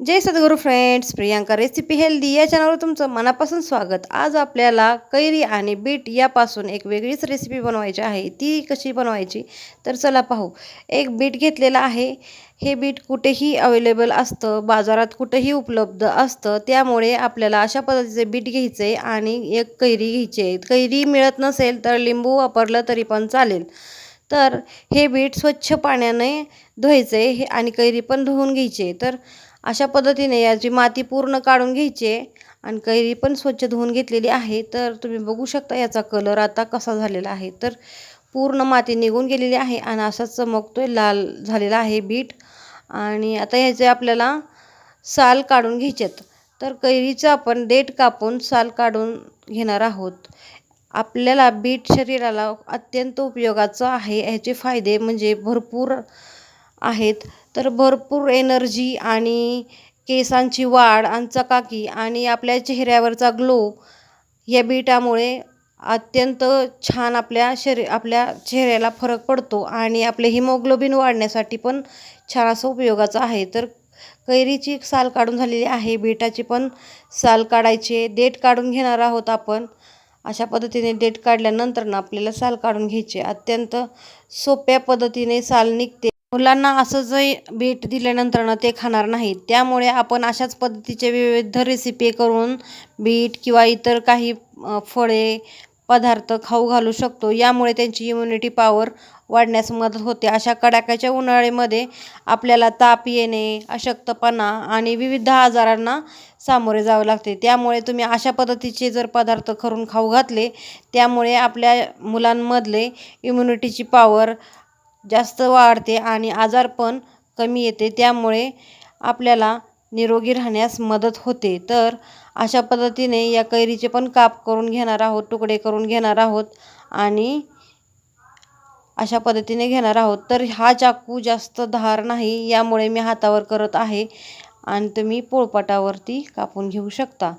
जय सद्गुरू friends Priyanka recipe healthy या चॅनलवर तुमचं मनापासून स्वागत. आज आपल्याला कैरी आणि बीट यापासून एक वेगळीच रेसिपी बनवायची आहे. ती कशी बनवायची? तर चला पाहू. एक बीट घेतलेलं आहे. हे बीट कुठेही अवेलेबल असतं बाजारात कुठेही उपलब्ध असतं. त्यामुळे आपल्याला अशा पद्धतीचे बीट घ्यायचे आणि एक कैरी घ्यायची आहे. कैरी मिळत नसेल तर लिंबू वापरलं तरी पण चालेल. तर हे बीट स्वच्छ पाण्याने धुवायचे हे आणि कैरी पण धुवून घ्यायचे तर अशा पद्धतीने याची माती पूर्ण काढून घ्यायची आहे आणि कैरी पण स्वच्छ धुवून घेतलेली आहे तर तुम्ही बघू शकता याचा कलर आता कसा झालेला आहे. तर पूर्ण माती निघून गेलेली आहे आणि असाच चमकतोय लाल झालेला आहे बीट. आणि आता ह्याचे आपल्याला साल काढून घ्यायचेत तर कैरीचं आपण देठ कापून साल काढून घेणार आहोत. आपल्याला बीट शरीराला अत्यंत उपयोगाचं आहे ह्याचे फायदे म्हणजे भरपूर आहेत. तर भरपूर एनर्जी आणि केसांची वाढ आणि चकाकी आणि आपल्या चेहऱ्यावरचा ग्लो या बीटामुळे अत्यंत छान आपल्या शरी आपल्या चेहऱ्याला फरक पडतो आणि आपले हिमोग्लोबिन वाढण्यासाठी पण छान असं उपयोगाचं आहे. तर कैरीची साल काढून झालेली आहे. बीटाची पण साल काढायची. देठ काढून घेणार आहोत आपण. अशा पद्धतीने देठ काढल्यानंतर ना आपल्याला साल काढून घ्यायचे. अत्यंत सोप्या पद्धतीने साल निघते. मुलांना असं जे बीट दिल्यानंतर ना ते खाणार नाहीत. त्यामुळे आपण अशाच पद्धतीचे विविध रेसिपी करून बीट किंवा इतर काही फळे पदार्थ खाऊ घालू शकतो. यामुळे त्यांची इम्युनिटी पॉवर वाढण्यास मदत होते. अशा कडाक्याच्या उन्हाळ्यामध्ये आपल्याला ताप येणे अशक्तपणा आणि विविध आजारांना सामोरे जावे लागते. त्यामुळे तुम्ही अशा पद्धतीचे जर पदार्थ करून खाऊ घातले त्यामुळे आपल्या मुलांमधले इम्युनिटीची पॉवर जास्त वाढते आणि आजार पण कमी येते. त्यामुळे आपल्याला निरोगी राहण्यास मदत होते. तर अशा पद्धतीने या कैरीचे पण काप करून घेणार आहोत तुकडे करून घेणार आहोत आणि अशा पद्धतीने घेणार आहोत. तर हा चाकू जास्त धार नाही यामुळे मी हातावर करत आहे आणि तुम्ही पोळपाटावरती कापून घेऊ शकता.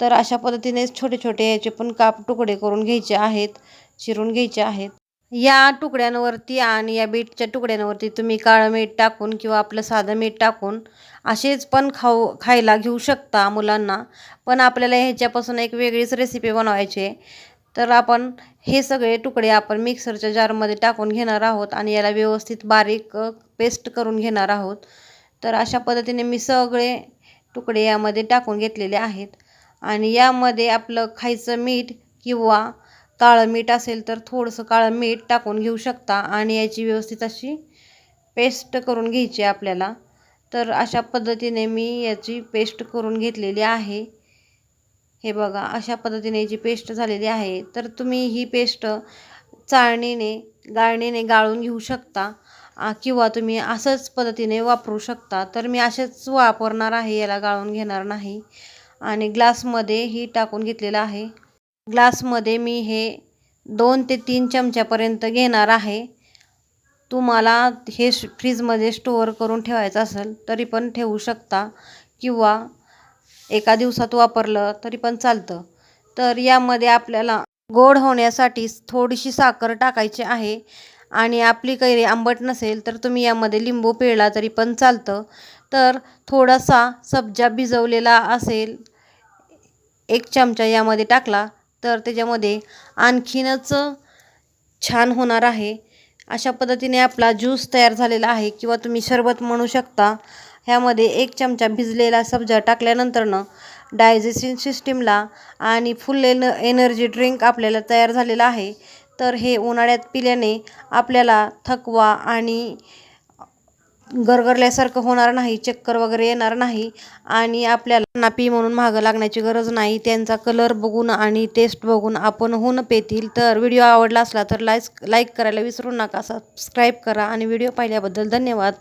तर अशा पद्धतीने छोटे छोटे याचे पण काप तुकडे करून घ्यायचे आहेत चिरून घ्यायचे आहेत. या तुकड्यांवरती आणि या बीटच्या तुकड्यांवरती तुम्ही काळं मीठ टाकून किंवा आपलं साधं मीठ टाकून असेच पण खाऊ खायला घेऊ शकता मुलांना. पण आपल्याला ह्याच्यापासून एक वेगळीच रेसिपी बनवायची आहे. तर आपण हे सगळे तुकडे आपण मिक्सरच्या जारमध्ये टाकून घेणार आहोत आणि याला व्यवस्थित बारीक पेस्ट करून घेणार आहोत. तर अशा पद्धतीने मी सगळे तुकडे यामध्ये टाकून घेतलेले आहेत. आणि यामध्ये आपलं खायचं मीठ किंवा काळं मीठ असेल तर थोडंसं काळं मीठ टाकून घेऊ शकता आणि याची व्यवस्थित अशी पेस्ट करून घ्यायची आपल्याला. तर अशा पद्धतीने मी याची पेस्ट करून घेतलेली आहे. हे बघा अशा पद्धतीने याची पेस्ट झालेली आहे. तर तुम्ही ही पेस्ट चाळणीने गाळणीने गाळून घेऊ शकता किंवा तुम्ही असंच पद्धतीने वापरू शकता. तर मी असेच वापरणार आहे याला गाळून घेणार नाही. आणि ग्लासमध्ये ही टाकून घेतलेलं आहे. ग्लासमध्ये मी हे दोन ते तीन चमच्यापर्यंत घेणार आहे. तुम्हाला हे फ्रीजमध्ये स्टोअर करून ठेवायचं असेल तरी पण ठेवू शकता किंवा एका दिवसात वापरलं तरी पण चालतं. तर यामध्ये आपल्याला गोड होण्यासाठी थोडीशी साखर टाकायची आहे आणि आपली कैरी आंबट नसेल तर तुम्ही यामध्ये लिंबू पिळला तरी पण चालतं. तर थोडासा सब्जा भिजवलेला असेल एक चमचा यामध्ये टाकला तर त्याच्यामध्ये आणखीनच छान होणार आहे. अशा पद्धतीने आपला ज्यूस तयार झालेला आहे किंवा तुम्ही सरबत म्हणू शकता. ह्यामध्ये एक चमचा भिजलेला सब्जा टाकल्यानंतरनं डायजेशन सिस्टीमला आणि फुल एन एनर्जी ड्रिंक आपल्याला तयार झालेला आहे. तर हे उन्हाळ्यात पिल्याने आपल्याला थकवा आणि गरगरल्यासारखं होणार नाही चक्कर वगैरे येणार नाही आणि आपल्याला नापी म्हणून मागं लागण्याची गरज नाही. त्यांचा कलर बघून आणि टेस्ट बघून आपण होऊन पेतील. तर व्हिडिओ आवडला असला तर लाईक लाईक करायला विसरू नका. सबस्क्राईब करा आणि व्हिडिओ पाहिल्याबद्दल धन्यवाद.